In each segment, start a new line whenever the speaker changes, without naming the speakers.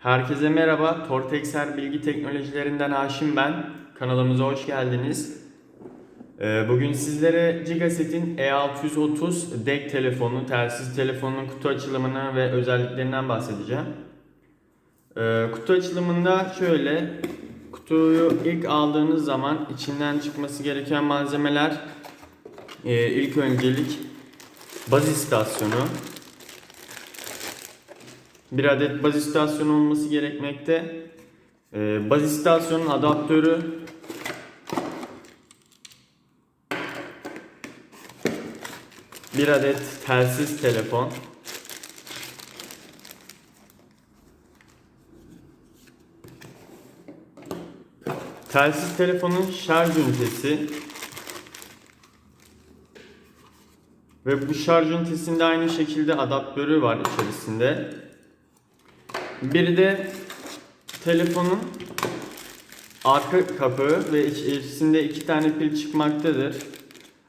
Herkese merhaba. Tortexer Bilgi Teknolojilerinden Haşim ben. Kanalımıza hoş geldiniz. Ee, Bugün sizlere Gigaset'in E630 DEC telefonu, telsiz telefonunun kutu açılımını ve özelliklerinden bahsedeceğim. Ee, Kutu açılımında şöyle, kutuyu ilk aldığınız zaman içinden çıkması gereken malzemeler e, ilk öncelik baz istasyonu, bir adet baz istasyonu olması gerekmekte. Ee, baz istasyonun adaptörü bir adet telsiz telefon telsiz telefonun şarj ünitesi ve bu şarj ünitesinde aynı şekilde adaptörü var içerisinde. Bir de telefonun arka kapağı ve içerisinde iki tane pil çıkmaktadır.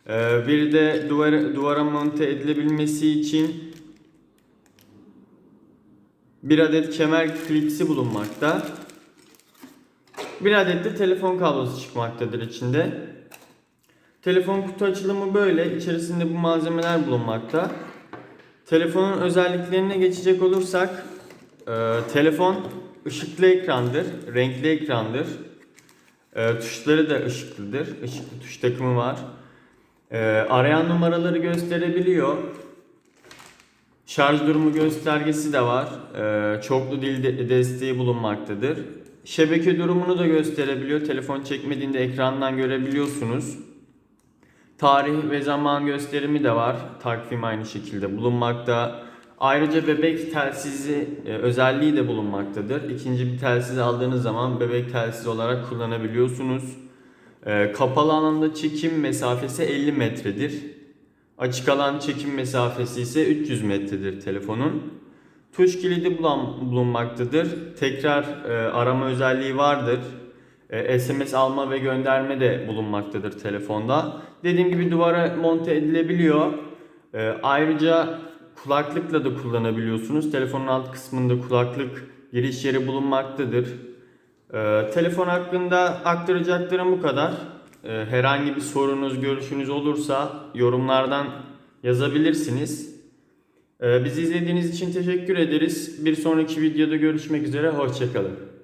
Ee, bir de duvara, duvara monte edilebilmesi için bir adet kemer klipsi bulunmakta. Bir adet de telefon kablosu çıkmaktadır içinde. Telefon kutu açılımı böyle. İçerisinde bu malzemeler bulunmakta. Telefonun özelliklerine geçecek olursak ee, telefon ışıklı ekrandır, renkli ekrandır. Ee, tuşları da ışıklıdır, ışıklı tuş takımı var. Ee, arayan numaraları gösterebiliyor. Şarj durumu göstergesi de var. Ee, çoklu dil de- desteği bulunmaktadır. Şebeke durumunu da gösterebiliyor. Telefon çekmediğinde ekrandan görebiliyorsunuz. Tarih ve zaman gösterimi de var. Takvim aynı şekilde bulunmakta. Ayrıca bebek telsizi e, özelliği de bulunmaktadır. İkinci bir telsiz aldığınız zaman bebek telsiz olarak kullanabiliyorsunuz. E, kapalı alanda çekim mesafesi 50 metredir. Açık alan çekim mesafesi ise 300 metredir telefonun. Tuş kilidi bulunmaktadır. Tekrar e, arama özelliği vardır. SMS alma ve gönderme de bulunmaktadır telefonda. Dediğim gibi duvara monte edilebiliyor. Ayrıca kulaklıkla da kullanabiliyorsunuz. Telefonun alt kısmında kulaklık giriş yeri bulunmaktadır. E, telefon hakkında aktaracaklarım bu kadar. E, herhangi bir sorunuz, görüşünüz olursa yorumlardan yazabilirsiniz. E, bizi izlediğiniz için teşekkür ederiz. Bir sonraki videoda görüşmek üzere. Hoşçakalın.